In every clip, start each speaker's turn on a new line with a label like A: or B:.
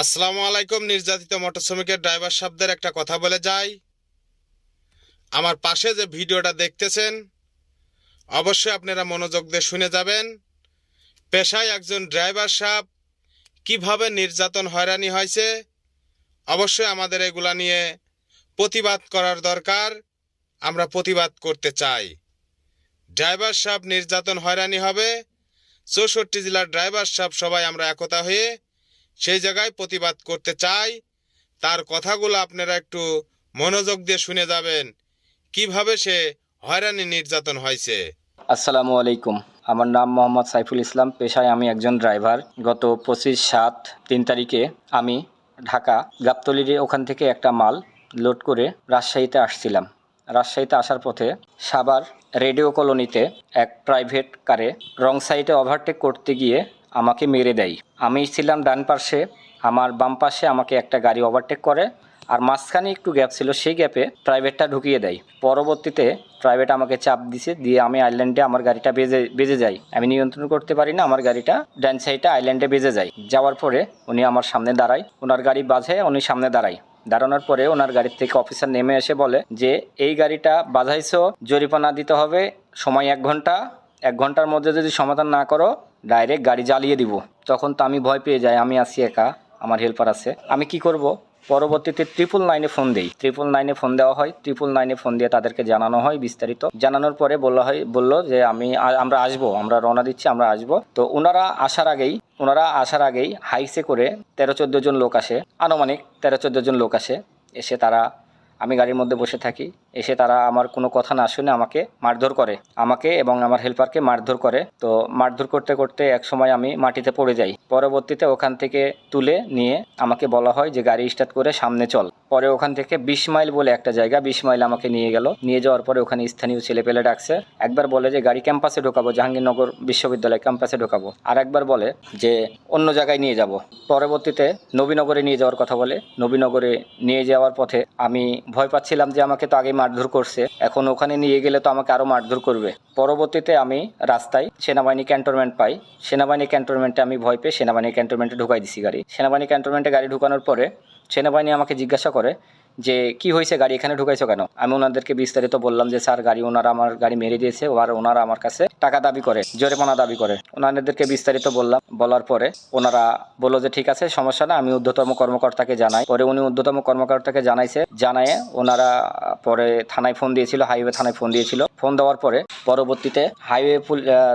A: আসসালামু আলাইকুম, নির্যাতিত মোটর শ্রমিকের ড্রাইভার সাহেবদের একটা কথা বলে যাই। আমার পাশে যে ভিডিওটা দেখতেছেন, অবশ্যই আপনারা মনোযোগ দিয়ে শুনে যাবেন। পেশায় একজন ড্রাইভার সাহেব কীভাবে নির্যাতন হয়রানি হয়েছে, অবশ্যই আমাদের এগুলা নিয়ে প্রতিবাদ করার দরকার। আমরা প্রতিবাদ করতে চাই। ড্রাইভার সাহেব নির্যাতন হয়রানি হবে। চৌষট্টি জেলার ড্রাইভার সাহেব সবাই আমরা একতা হয়ে সেই জায়গায় প্রতিবাদ করতে চাই। তার কথাগুলো আপনারা একটু মনোযোগ দিয়ে শুনে যাবেন। কীভাবে সে হয়রানি নির্যাতন হয়েছে?
B: আসসালামু আলাইকুম। আমার নাম মোহাম্মদ সাইফুল ইসলাম। পেশায় আমি একজন ড্রাইভার। গত পঁচিশ সাত তিন তারিখে আমি ঢাকা গাবতলির ওখান থেকে একটা মাল লোড করে রাজশাহীতে আসছিলাম। রাজশাহীতে আসার পথে সাবার রেডিও কলোনিতে এক প্রাইভেট কারে রং সাইডে ওভারটেক করতে গিয়ে আমাকে মেরে দেয়। আমি ছিলাম ডান পাশে, আমার বাম পাশে আমাকে একটা গাড়ি ওভারটেক করে, আর মাঝখানে একটু গ্যাপ ছিল, সেই গ্যাপে প্রাইভেটটা ঢুকিয়ে দেয়। পরবর্তীতে প্রাইভেট আমাকে চাপ দিছে, দিয়ে আমি আইল্যান্ডে আমার গাড়িটা বেজে বেজে যাই। আমি নিয়ন্ত্রণ করতে পারি না, আমার গাড়িটা ডান সাইডে আইল্যান্ডে বেজে যায়। যাওয়ার পরে উনি আমার সামনে দাঁড়ায়। ওনার গাড়ি বাজে, উনি সামনে দাঁড়ায়। দাঁড়ানোর পরে ওনার গাড়ির থেকে অফিসার নেমে এসে বলে যে, এই গাড়িটা বাজাইছো, জরিমানা দিতে হবে, সময় এক ঘণ্টা। এক ঘণ্টার মধ্যে যদি সমাধান না করো ডাইরেক্ট গাড়ি জ্বালিয়ে দিব। তখন তো আমি ভয় পেয়ে যাই, আমি আছি একা, আমার হেল্পার আছে। আমি কি করব? পরবর্তীতে ট্রিপল নাইনে ফোন দেই। ট্রিপল নাইনে ফোন দেওয়া হয় ট্রিপল নাইনে ফোন দিয়ে তাদেরকে জানানো হয় বিস্তারিত। জানানোর পরে বলা হয়, বলল যে আমি আমরা আসব, আমরা রওনা দিচ্ছি, আমরা আসব। তো ওনারা আসার আগেই ওনারা আসার আগেই হাইসে করে তেরো চোদ্দ জন লোক আসে, আনুমানিক তেরো চোদ্দ জন লোক আসে। এসে তারা আমি গাড়ির মধ্যে বসে থাকি, এসে তারা আমার কোনো কথা না শুনে আমাকে মারধর করে। আমাকে এবং আমার হেল্পারকে মারধর করে। তো মারধর করতে করতে এক সময় আমি মাটিতে পড়ে যাই। পরবর্তীতে ওখান থেকে তুলে নিয়ে আমাকে বলা হয় যে, গাড়ি স্টার্ট করে সামনে চল। পরে ওখান থেকে বিশ মাইল বলে একটা জায়গা, বিশ মাইল আমাকে নিয়ে গেল। নিয়ে যাওয়ার পরে ওখানে স্থানীয় ছেলে পেলে ডাকছে। একবার বলে যে, গাড়ি ক্যাম্পাসে ঢোকাবো, জাহাঙ্গীরনগর বিশ্ববিদ্যালয় ক্যাম্পাসে ঢোকাবো। আর একবার বলে যে, অন্য জায়গায় নিয়ে যাব। পরবর্তীতে নবীনগরে নিয়ে যাওয়ার কথা বলে। নবীনগরে নিয়ে যাওয়ার পথে আমি ভয় পাচ্ছিলাম যে, আমাকে তো আগে মারধর করছে। এখন ওখানে নিয়ে গেলে তো আমাকে আরও মারধর করবে। পরবর্তীতে আমি রাস্তায় সেনাবাহিনী ক্যান্টনমেন্ট পাই। সেনাবাহিনী ক্যান্টনমেন্টে আমি ভয় পেয়ে সেনাবাহিনী ক্যান্টনমেন্টে ঢুকাই দিছি গাড়ি। সেনাবাহিনী ক্যান্টনমেন্টে গাড়ি ঢুকানোর পরে সেনাবাহিনী আমাকে জিজ্ঞাসা করে যে, কি হয়েছে? গাড়ি এখানে ঢুকাইছো কেন? আমি ওনাদেরকে বিস্তারিত বললাম যে, স্যার, গাড়ি ওনারা আমার গাড়ি মেরে দিয়েছে। আর ওনারা আমার কাছে টাকা দাবি করে, জরিমানা দাবি করে। ওনাদেরকে বিস্তারিত বললাম। বলার পরে ওনারা বলল যে, ঠিক আছে, সমস্যা না, আমি ঊর্ধ্বতম কর্মকর্তাকে জানাই। পরে উনি ঊর্ধ্বতম কর্মকর্তাকে জানাইছে, জানায় ওনারা পরে থানায় ফোন দিয়েছিল, হাইওয়ে থানায় ফোন দিয়েছিল। ফোন দেওয়ার পরে পরবর্তীতে হাইওয়ে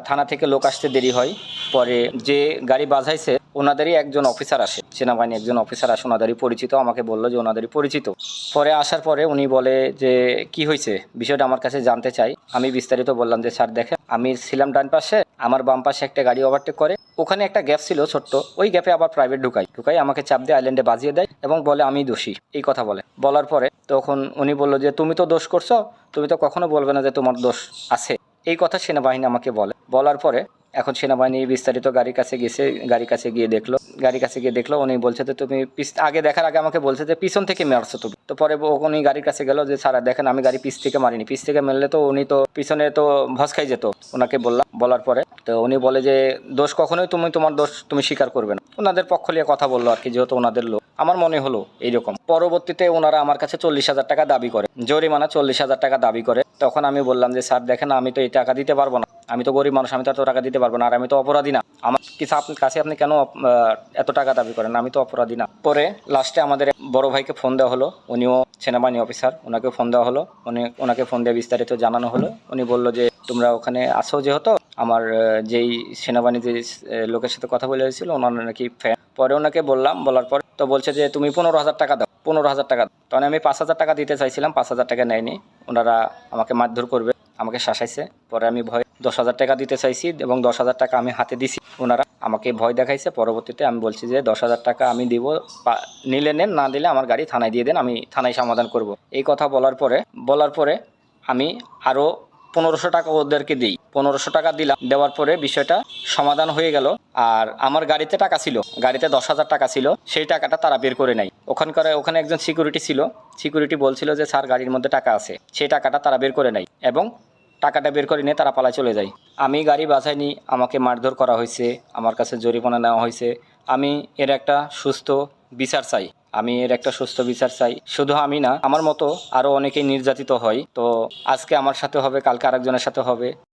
B: থানা থেকে লোক আসতে দেরি হয়। পরে যে গাড়ি বাজাইছে, ওনাদেরই একজন অফিসার আসে। সেনাবাহিনী একজন অফিসার আসে, ওনাদেরই পরিচিত। আমাকে বলল যে ওনাদেরই পরিচিত। পরে আসার পরে উনি বলে যে, কি হয়েছে বিষয়টা আমার কাছে জানতে চাই। আমি বিস্তারিত বললাম যে, স্যার, দেখেন আমি ছিলাম ডান পাশে, আমার বাম পাশে একটা গাড়ি ওভারটেক করে। ওখানে একটা গ্যাপ ছিল ছোট্ট, ওই গ্যাপে আবার প্রাইভেট ঢুকাই। ঢুকাই, আমাকে চাপ দিয়ে আইল্যান্ডে বাজিয়ে দেয় এবং বলে, আমি দোষী। এই কথা বলে। বলার পরে তখন উনি বলল যে, তুমি তো দোষ করছ, তুমি তো কখনো বলবে না যে তোমার দোষ আছে। এই কথা সেনাবাহিনী আমাকে বলে। বলার পরে এখন সেনাবাহিনী বিস্তারিত গাড়ির কাছে গেছে, গাড়ির কাছে গিয়ে দেখল। গাড়ির কাছে গিয়ে দেখল, উনি বলছে যে, তুমি আগে দেখার আগে আমাকে বলছে যে, পিছন থেকে মারছো তুমি। তো পরে উনি গাড়ির কাছে গেল যে, স্যার, দেখেন, আমি গাড়ি পিছ থেকে মারিনি। পিছ থেকে মারলে তো উনি তো পিছনে তো ভস খাই যেত ওনাকে বললাম, বলার পরে। তো উনি বলে যে, দোষ কখনোই তুমি, তোমার দোষ তুমি স্বীকার করবে না। ওনাদের পক্ষ নিয়ে কথা বলল আর কি, যেহেতু ওনাদের লোক। আমার মনে হলো এইরকম। পরবর্তীতে ওনারা আমার কাছে চল্লিশ হাজার টাকা দাবি করে। জরিমানা চল্লিশ হাজার টাকা দাবি করে। তখন আমি বললাম যে, স্যার, দেখেন, আমি তো এই টাকা দিতে পারব না। আমি তো গরিব মানুষ, আমি তো এত টাকা দিতে পারব না, আর আমি তো অপরাধী না। আমার কিছু আপনার কাছে আপনি কেন এত টাকা দাবি করেন? আমি তো অপরাধী না। পরে লাস্টে আমাদের বড় ভাইকে ফোন দেওয়া হলো। উনিও সেনাবাহিনী অফিসার ওনাকে ফোন দেওয়া হলো। উনি ওনাকে ফোন দিয়ে বিস্তারিত জানানো হলো। উনি বলল যে, তোমরা ওখানে আসো যেহেতু? আমার যেই সেনাবাহিনী যে লোকের সাথে কথা বলে হয়েছিল ওনার নাকি ফ্যান পরে ওনাকে বললাম, বলার পর তো বলছে যে, তুমি পনেরো হাজার টাকা দাও, পনেরো হাজার টাকা তখন আমি পাঁচ হাজার টাকা দিতে চাইছিলাম, পাঁচ হাজার টাকা নেয়নি। ওনারা আমাকে মারধর করবে, আমাকে শাসাইছে। পরে আমি ভয় দশ হাজার টাকা দিতে চাইছি এবং দশ হাজার টাকা আমি হাতে দিছি। ওনারা আমাকে ভয় দেখাইছে। পরবর্তীতে আমি বলছি যে, দশ হাজার টাকা আমি দিব। নিলে নেন, না দিলে আমার গাড়ি থানায় দিয়ে দেন, আমি থানায় সমাধান করব। এই কথা বলার পরে বলার পরে আমি আরও পনেরোশো টাকা ওদেরকে দিই। পনেরোশো টাকা দিলাম। দেওয়ার পরে বিষয়টা সমাধান হয়ে গেল। আর আমার গাড়িতে টাকা ছিল। গাড়িতে দশ হাজার টাকা ছিল। সেই টাকাটা তারা বের করে নেয় ওখানকার, ওখানে একজন সিকিউরিটি ছিল। সিকিউরিটি বলছিল যে, স্যার, গাড়ির মধ্যে টাকা আছে। সেই টাকাটা তারা বের করে নেয় এবং টাকাটা বের করে নিয়ে তারা পালায় চলে যায়। আমি গাড়ি বাঁচাইনি, আমাকে মারধর করা হয়েছে, আমার কাছে জরিমানা নেওয়া হয়েছে। আমি এর একটা সুস্থ বিচার চাই। আমি এর একটা সুস্থ বিচার চাই। শুধু আমি না, আমার মতো আরও অনেকেই নির্যাতিত হয়। তো আজকে আমার সাথে হবে, কালকে আরেকজনের সাথে হবে।